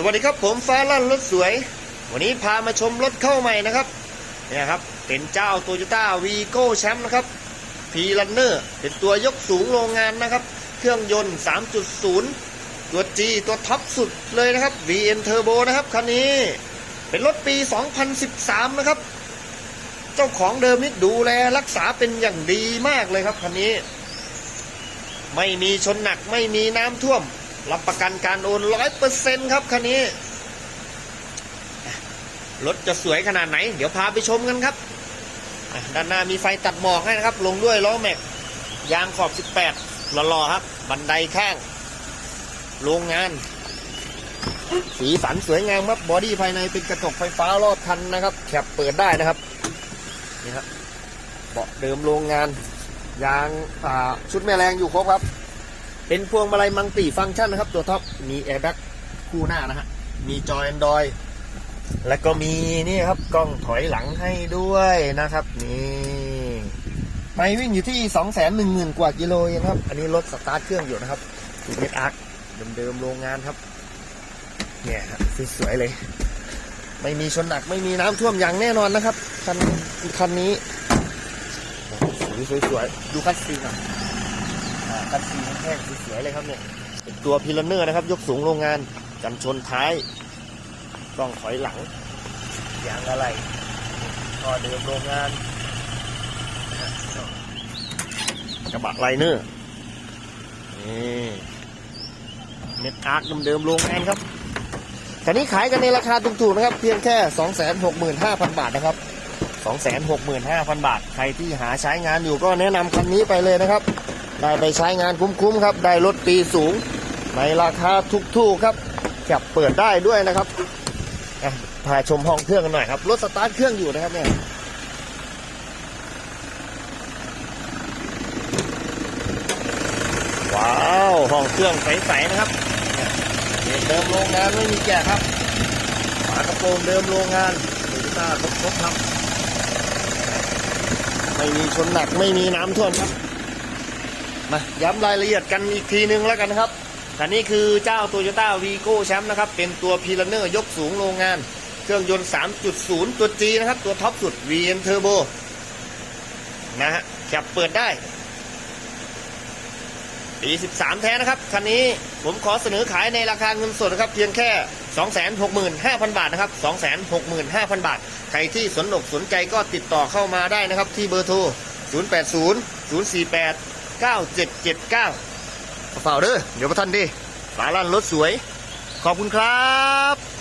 สวัสดีครับผมฟ้าลั่นรถสวย วันนี้พามาชมรถเข้าใหม่นะครับเนี่ยครับเป็นเจ้า t o y ยต้าวีโก้แชมป์นะครับพีลันเนอร์เป็นตัวยกสูงโรงงานนะครับ เครื่องยนต์ 3.0 ตัว G ตัวท็อปสุดเลยนะครับ VN Turbo นะครับคันนี้เป็นรถปี 2013 นะครับ เจ้าของเดิมนี่ดูแลรักษาเป็นอย่างดีมากเลยครับคันนี้ ไม่มีชนหนักไม่มีน้ำท่วม รับประกันการโอนร้อยเปอร์เซ็นครับคันนี้ รถจะสวยขนาดไหน เดี๋ยวพาไปชมกันครับ ด้านหน้ามีไฟตัดหมอกให้นะครับ ลงด้วยล้อแม็ก ยางขอบ 18หล่อๆครับ บันไดข้าง โรงงาน สีสันสวยงามครับบอดี้ภายในเป็นกระจกไฟฟ้ารอบคันนะครับแคปเปิดได้นะครับ นี่ครับ เบาะเดิมโรงงาน ยางชุดแม่แรงอยู่ครบครับ เป็นพวงมาลัยมังติฟังก์ชันนะครับ ตัวท็อปมีแอร์แบ็กคู่หน้านะฮะมีจอยแอนดรอยแล้วก็มีนี่ครับกล้องถอยหลังให้ด้วยนะครับนี่ไปวิ่งอยู่ที่2 1 0 0 0 0กว่ากิโลเองครับ อันนี้รถสตาร์ทเครื่องอยู่นะครับเมทอาร์คเดิมๆโรงงานครับ เนี่ยครับสวยๆเลย ไม่มีชนหนักไม่มีน้ำท่วมอย่างแน่นอนนะครับ คันคันนี้สีสวยๆดูคัสซีนหน่อ ยอ่าคัสซีแห้งสวยๆเลยครับเนี่ยเป็นตัวพิลเนอร์นะครับ ยกสูงโรงงานกันชนท้ายกล้องถอยหลังยางอะไรก็เดิมโรงงานกระบะไลเนอร์นี่เน็ตอาร์คเดิมๆโรงงานครับคันนี้ขายกันในราคาถูกๆนะครับ เพียงแค่ 265,000 บาทนะครับ 265,000 บาท ใครที่หาใช้งานอยู่ก็แนะนำคันนี้ไปเลยนะครับ ได้ไปใช้งานคุ้มๆครับ ได้รถปีสูง ในราคาถูกๆครับแคบเปิดได้ด้วยนะครับพาชมห้องเครื่องกันหน่อยครับ รถสตาร์ทเครื่องอยู่นะครับเนี่ยว้าวห้องเครื่องใสๆนะครับเดิมโรงงานไม่มีแกะครับฝากระโปรงเดิมโรงงานโตโยต้าครบครบครับ ไม่มีชนหนักไม่มีน้ำท่วมครับ มาย้ำรายละเอียดกันอีกทีนึงแล้วกันนะครับอันนี้คือเจ้า Toyota Vigo แชมป์นะครับ เป็นตัวพีลันเนอร์ยกสูงโรงงาน เครื่องยนต์ 3.0 ตัว G นะครับ ตัวท็อปสุด VN Turbo นะฮะแคปเปิดได้ปี13 แท้นะครับ คันนี้ผมขอเสนอขายในราคาเงินสดนะครับ เพียงแค่ 265,000 บาทนะครับ 265,000 บาท ใครที่สนอกสนใจก็ติดต่อเข้ามาได้นะครับ ที่เบอร์โทร 080 048 9779ฝากเด้อเดี๋ยวพระท่านดีฝาลั่นรถสวย ขอบคุณครับ